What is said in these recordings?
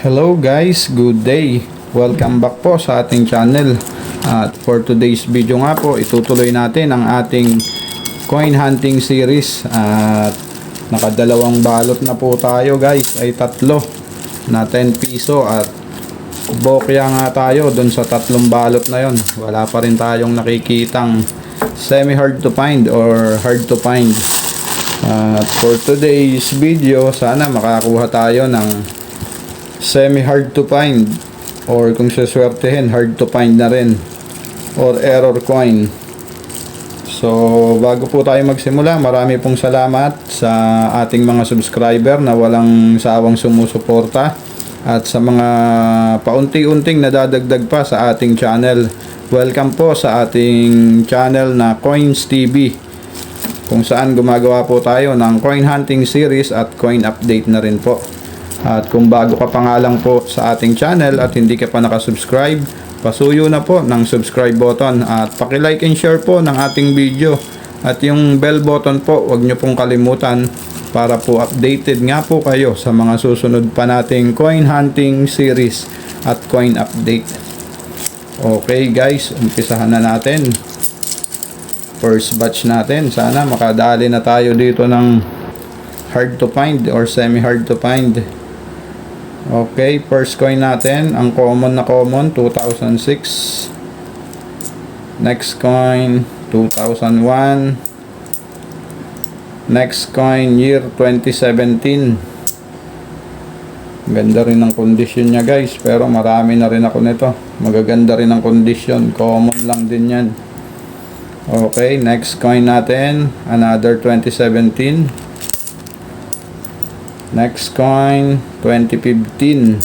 Hello guys, good day. Welcome back po sa ating channel. At for today's video nga po, itutuloy natin ang ating coin hunting series. At nakadalawang balot na po tayo guys, ay tatlo na 10 piso at bokya nga tayo dun sa tatlong balot na yon. Wala pa rin tayong nakikitang semi hard to find or hard to find. At for today's video, sana makakuha tayo ng semi hard to find or kung saswertehin hard to find na rin or error coin. So bago po tayo magsimula marami pong salamat sa ating mga subscriber na walang sawang sumusuporta at sa mga paunti-unting nadadagdag pa sa ating channel. Welcome po sa ating channel na Coins TV kung saan gumagawa po tayo ng coin hunting series at coin update na rin po at kung bago ka pa nga lang po sa ating channel at hindi ka pa nakasubscribe, pasuyo na po ng subscribe button at paki-like and share po ng ating video. At yung bell button po, huwag nyo pong kalimutan para po updated nga po kayo sa mga susunod pa nating coin hunting series at coin update. Okay guys, umpisahan na natin. First batch natin. Sana makadali na tayo dito ng hard to find or semi hard to find. Okay, first coin natin, ang common na common, 2006. Next coin, 2001. Next coin, year 2017. Ganda rin ang condition niya guys, pero marami na rin ako nito. Magaganda rin ang condition, common lang din yan. Okay, next coin natin, another 2017. Next coin, 2015.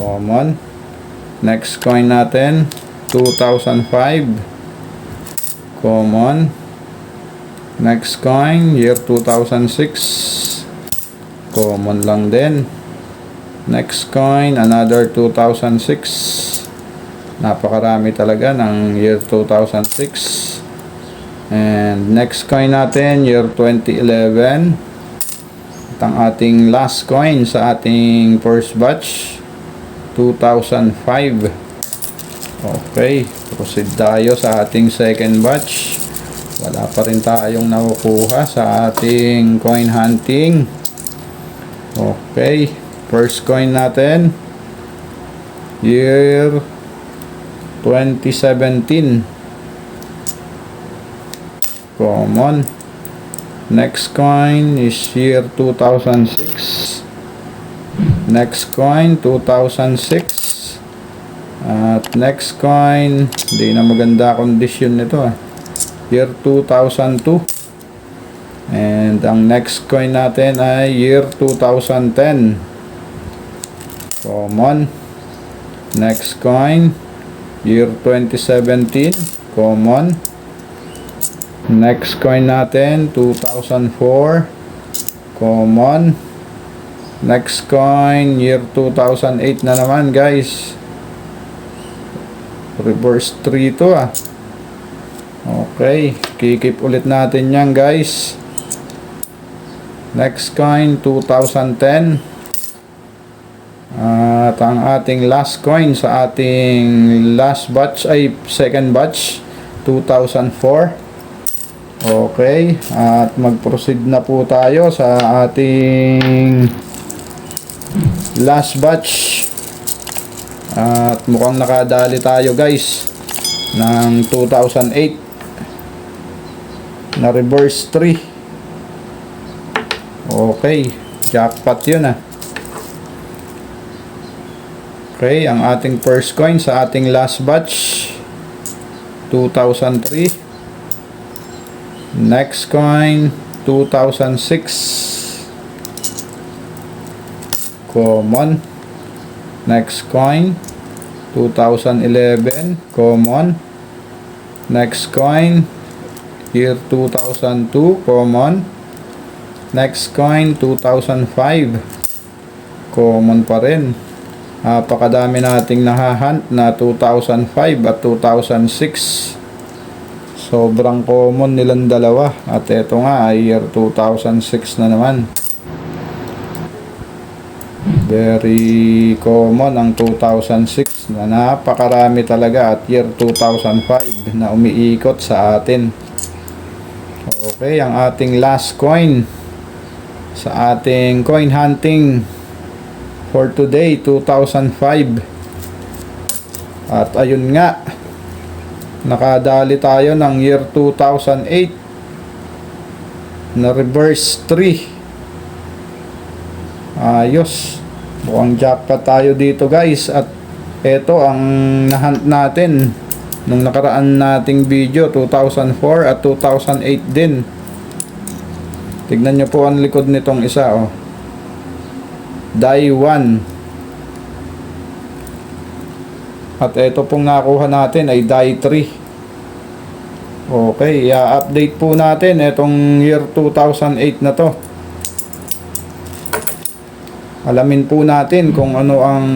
Common. Next coin natin, 2005. Common. Next coin, year 2006. Common lang din. Next coin, another 2006. Napakarami talaga ng year 2006. And next coin natin, year 2011. At ang ating last coin sa ating first batch, 2005. Okay, proceed tayo sa ating second batch. Wala pa rin tayong nakukuha sa ating coin hunting. Okay, first coin natin, year 2017 common next coin is year 2006 next coin 2006 at next coin hindi na maganda condition nito ah. year 2002 and ang next coin natin ay year 2010 common next coin year 2017 common Next coin natin, 2004. Common. Next coin, year 2008 na naman guys. Reverse 3 to ah. Okay, kikip ulit natin yan guys. Next coin, 2010. At ang ating last coin sa ating last batch ay second batch, 2004. Okay, at mag-proceed na po tayo sa ating last batch. At mukhang nakadali tayo guys ng 2008 na reverse 3. Okay, jackpot yun ah. Okay, ang ating first coin sa ating last batch 2003 Next coin, 2006. Common. Next coin, 2011. Common. Next coin, year 2002. Common. Next coin, 2005. Common pa rin. Napakadami nating nahahunt na 2005 at 2006. Sobrang common nilang dalawa. At ito nga year 2006 na naman. Very common ang 2006 na napakarami talaga at year 2005 na umiikot sa atin. Okay, ang ating last coin sa ating coin hunting for today 2005. At ayun nga, nakadali tayo ng year 2008 na reverse 3. Ayos. Mukhang jackpot tayo dito guys at ito ang nahunt natin nung nakaraan nating video 2004 at 2008 din. Tignan nyo po ang likod nitong isa oh. Die 1. At ito pong nakuha natin ay Die 3. Okay, i-update po natin itong year 2008 na to. Alamin po natin kung ano ang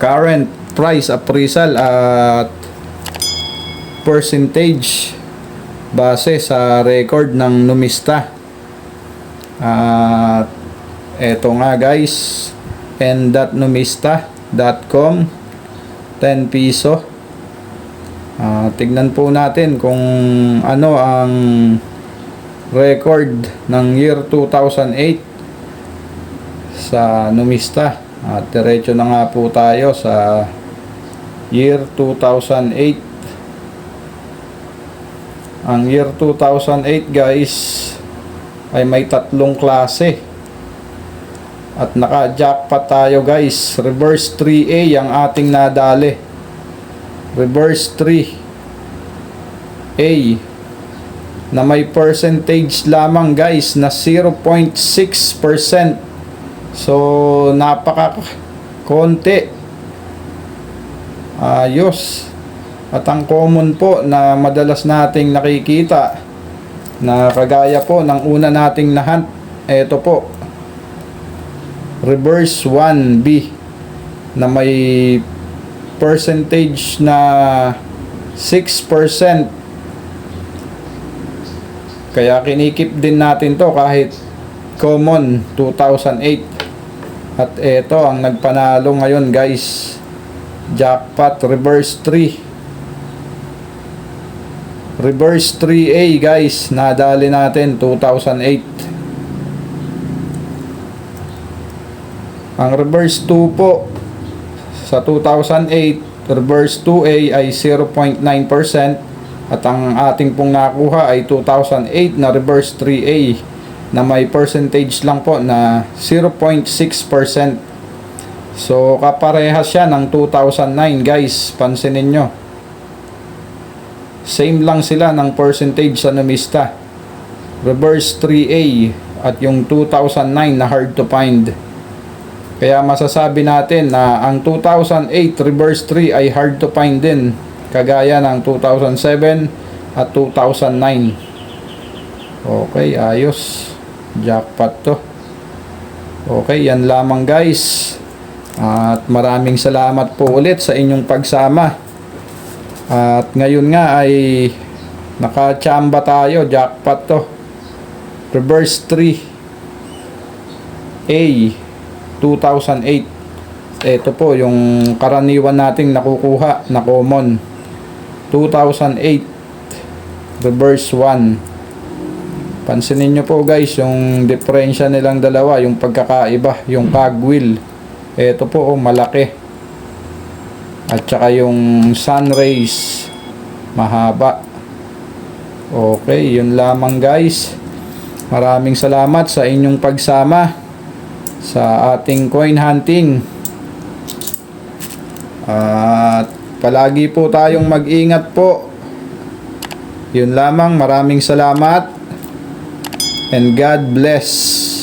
current price appraisal at percentage base sa record ng numista. At eto nga guys, n.numista.com 10 piso. Ah, tignan po natin kung ano ang record ng year 2008 sa numista. At diretso na nga po tayo sa year 2008. Ang year 2008 guys ay may tatlong klase. At naka-jackpot tayo guys. Reverse 3A ang ating nadali. Reverse 3A na may percentage lamang guys na 0.6%. So, napaka konti. Ayos. At ang common po na madalas nating nakikita na kagaya po ng una nating nahunt, ito po. Reverse 1B na may percentage na 6%. Kaya kinikip din natin to kahit common 2008. At ito ang nagpanalo ngayon guys. Jackpot reverse 3. Reverse 3A guys. Nadali natin 2008. Ang reverse 2 po sa 2008 reverse 2A ay 0.9% at ang ating pong nakuha ay 2008 na reverse 3A na may percentage lang po na 0.6%. So kaparehas siya ng 2009 guys, pansinin nyo. Same lang sila ng percentage sa numista. Reverse 3A at yung 2009 na hard to find. Kaya masasabi natin na ang 2008 reverse 3 ay hard to find din kagaya ng 2007 at 2009. Okay, ayos. Jackpot to. Okay, yan lamang guys. At maraming salamat po ulit sa inyong pagsama. At ngayon nga ay nakachamba tayo. Jackpot to. Reverse 3. A. 2008. Ito po yung karaniwan nating nakukuha na common. 2008. Reverse 1. Pansinin nyo po guys yung diferensya nilang dalawa, yung pagkakaiba, yung cogwheel. Ito po oh, malaki. At saka yung sun rays mahaba. Okay, yun lamang guys. Maraming salamat sa inyong pagsama sa ating coin hunting. At palagi po tayong mag-ingat po. Yun lamang, maraming salamat. And God bless.